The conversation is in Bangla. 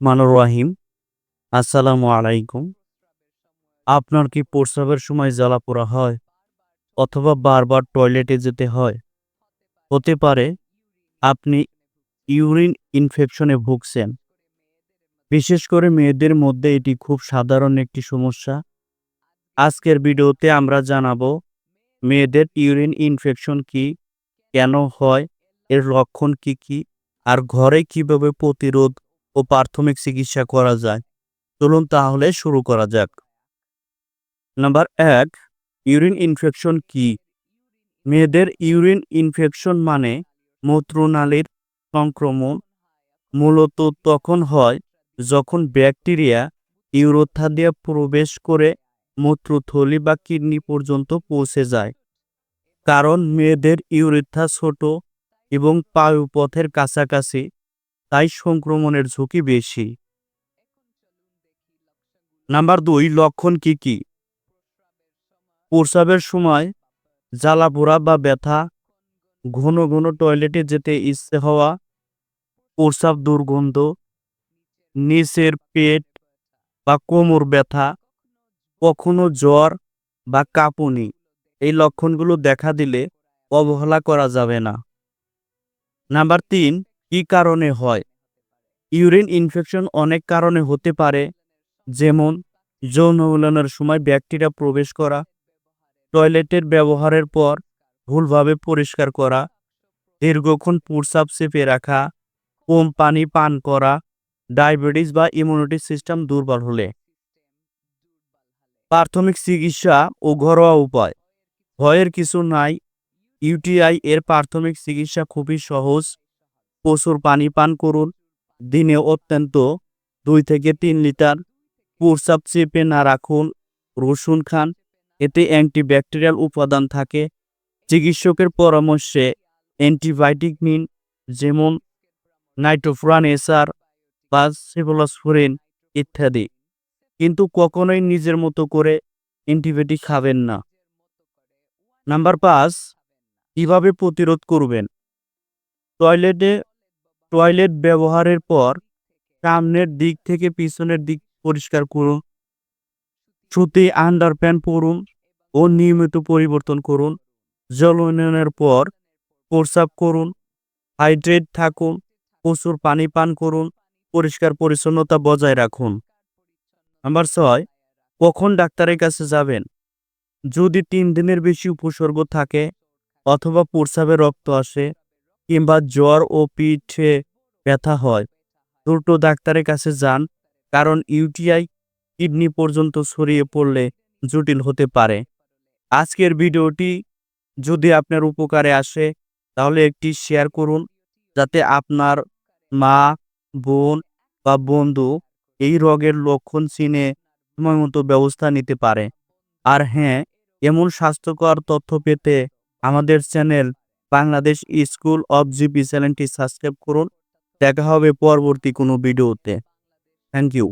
রহমানুর রাহিম। আসসালামু আলাইকুম। আপনার কি প্রস্রাবের সময় জ্বালা পোড়া হয় অথবা বারবার টয়লেটে যেতে হয়? হতে পারে আপনি ইউরিন ইনফেকশনে ভুগছেন। বিশেষ করে মেয়েদের মধ্যে এটি খুব সাধারণ একটি সমস্যা। আজকের ভিডিওতে আমরা জানাব মেয়েদের ইউরিন ইনফেকশন কি, কেন হয়, এর লক্ষণ কি কি, আর ঘরে কীভাবে প্রতিরোধ ও প্রাথমিক চিকিৎসা করা যায়। চলুন তাহলে শুরু করা যাক। নাম্বার এক, ইউরিন ইনফেকশন কি? মেয়েদের ইউরিন ইনফেকশন মানে মূত্রনালীর সংক্রমণ মূলত তখন হয় যখন ব্যাকটেরিয়া ইউরোথা দিয়ে প্রবেশ করে মূত্রথলি বা কিডনি পর্যন্ত পৌঁছে যায়। কারণ মেয়েদের ইউরেথা ছোট এবং পায়ুপথের কাছাকাছি তাই সংক্রমণের ঝুঁকি বেশি। নাম্বার দুই, লক্ষণ কি কি? প্রস্রাবের সময় জ্বালা পোড়া বা ব্যথা, ঘন ঘন টয়লেটে যেতে ইচ্ছে হওয়া, প্রস্রাব দুর্গন্ধ, নিচের পেট বা কোমর ব্যথা, কখনো জ্বর বা কাঁপুনি। এই লক্ষণগুলো দেখা দিলে অবহেলা করা যাবে না। নাম্বার তিন কি কারণে হয়? ইউরিন ইনফেকশন অনেক কারণে হতে পারে, যেমন যৌন মিলনের সময় ব্যাকটেরিয়া প্রবেশ করা, টয়লেটের ব্যবহারের পর ভুলভাবে পরিষ্কার করা, দীর্ঘক্ষণ প্রস্রাব চেপে রাখা, কম পানি পান করা, ডায়াবেটিস বা ইমিউনিটি সিস্টেম দুর্বল হলে। প্রাথমিক চিকিৎসা ও ঘরোয়া উপায়। ভয়ের কিছু নাই, ইউটিআই এর প্রাথমিক চিকিৎসা খুবই সহজ। প্রচুর পানি পান করুন। দিনে অত্যন্ত দুই থেকে তিন লিটার প্রস্রাব চেপে না রাখুন, রসুন খান। এতে অ্যান্টিব্যাকটেরিয়াল উপাদান থাকে। চিকিৎসকের পরামর্শে অ্যান্টিবায়োটিক নিন, যেমন নাইট্রোফুরান এসার বা সেফোলাসফুরিন ইত্যাদি। কিন্তু কখনোই নিজের মতো করে অ্যান্টিবায়োটিক খাবেন না। নাম্বার পাঁচ, কীভাবে প্রতিরোধ করবেন? টয়লেটে টয়লেট ব্যবহারের পর সামনের দিক থেকে পিছনের দিক পরিষ্কার করুন। সুতি আন্ডারপ্যান্ট পরুন ও নিয়মিত পরিবর্তন করুন। জল উন্নয়নের পর প্রস্রাব করুন। হাইড্রেট থাকুন। প্রচুর পানি পান করুন। পরিষ্কার পরিচ্ছন্নতা বজায় রাখুন। নাম্বার ছয়, কখন ডাক্তারের কাছে যাবেন? যদি তিন দিনের বেশি উপসর্গ থাকে অথবা প্রস্রাবে রক্ত আসে কিংবা জ্বর ও পিঠে ব্যথা হয়। দ্রুত ডাক্তারের কাছে যান, কারণ ইউটিআই কিডনি পর্যন্ত ছড়িয়ে পড়লে জটিল হতে পারে। আজকের ভিডিওটি যদি আপনার উপকারে আসে, তাহলে একটি শেয়ার করুন, যাতে আপনার মা, বোন বা বন্ধু এই রোগের লক্ষণ চিনে সময়মতো ব্যবস্থা নিতে পারে। আর হ্যাঁ এমন স্বাস্থ্যকর তথ্য পেতে আমাদের channel Bangladesh school of GP চ্যানেলটি সাবস্ক্রাইব করুন। দেখা হবে পরবর্তী কোনো ভিডিওতে। Thank you.